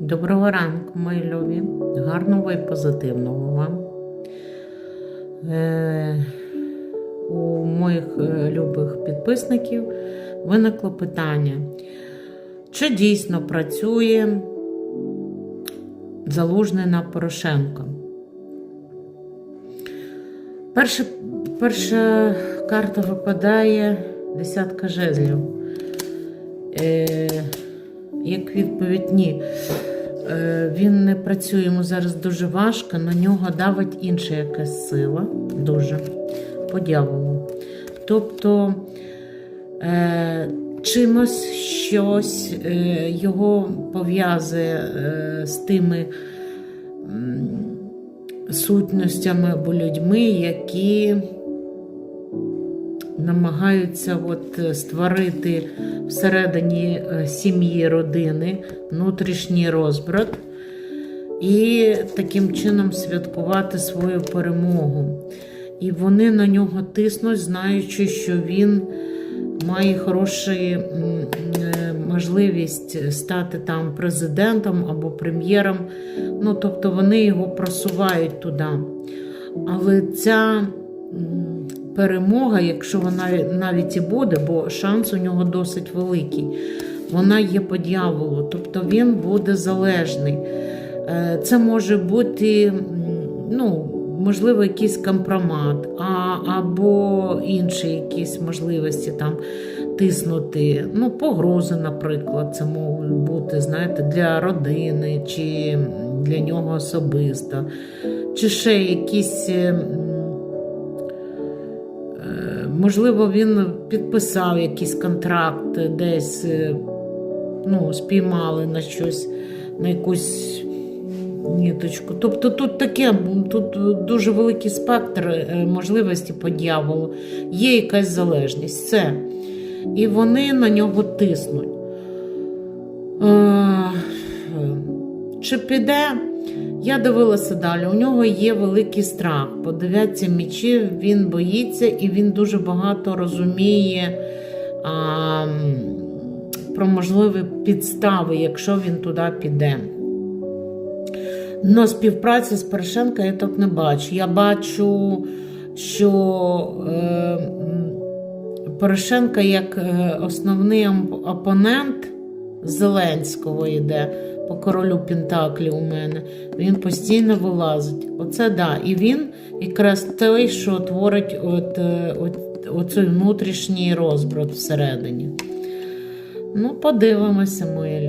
Доброго ранку, мої любі. Гарного і позитивного вам. Е, у моїх е, любих підписників виникло питання, чи дійсно працює залужний на Порошенко? Перша, перша карта випадає десятка жезлів. Е, як відповідь ні. Е, Він не працює, йому зараз дуже важко, на нього давить інша якась сила, дуже по дьяволу. Тобто е, чимось щось е, його пов'язує з тими сутностями або людьми, які намагаються от е, створити всередині е, сім'ї родини внутрішній розбрат і таким чином святкувати свою перемогу. І вони на нього тиснуть, знаючи, що він має хорошу е, можливість стати там президентом або прем'єром. Ну, тобто вони його просувають туди. Але ця перемога, якщо вона навіть і буде, бо шанс у нього досить великий, вона є по дьяволу, тобто він буде залежний. Е, Це може бути, ну, можливо, якийсь компромат, а, або інші якісь можливості там тиснути. Ну, погрози, наприклад, це можуть бути, знаєте, для родини чи для нього особисто, чи ще якісь. Можливо, він підписав якийсь контракт, десь е, ну, спіймали на щось, на якусь ніточку. Тобто тут таке, тут дуже великий спектр е, можливості по дьяволу. Є якась залежність. Все. І вони на нього тиснуть. Е, Чи піде? Я дивилася далі. У нього є великий страх. По дев'ятці він боїться і він дуже багато розуміє а, про можливі підстави, якщо він туди піде. Но співпраці з Порошенка я так не бачу. Я бачу, що е, Порошенка як е, основний опонент Зеленського йде по королю Пентаклі у мене. Він постійно вилазить. Оце да. І він якраз той, що творить от, е, от, оцей внутрішній розбрат всередині. Ну, подивимося, мої люди.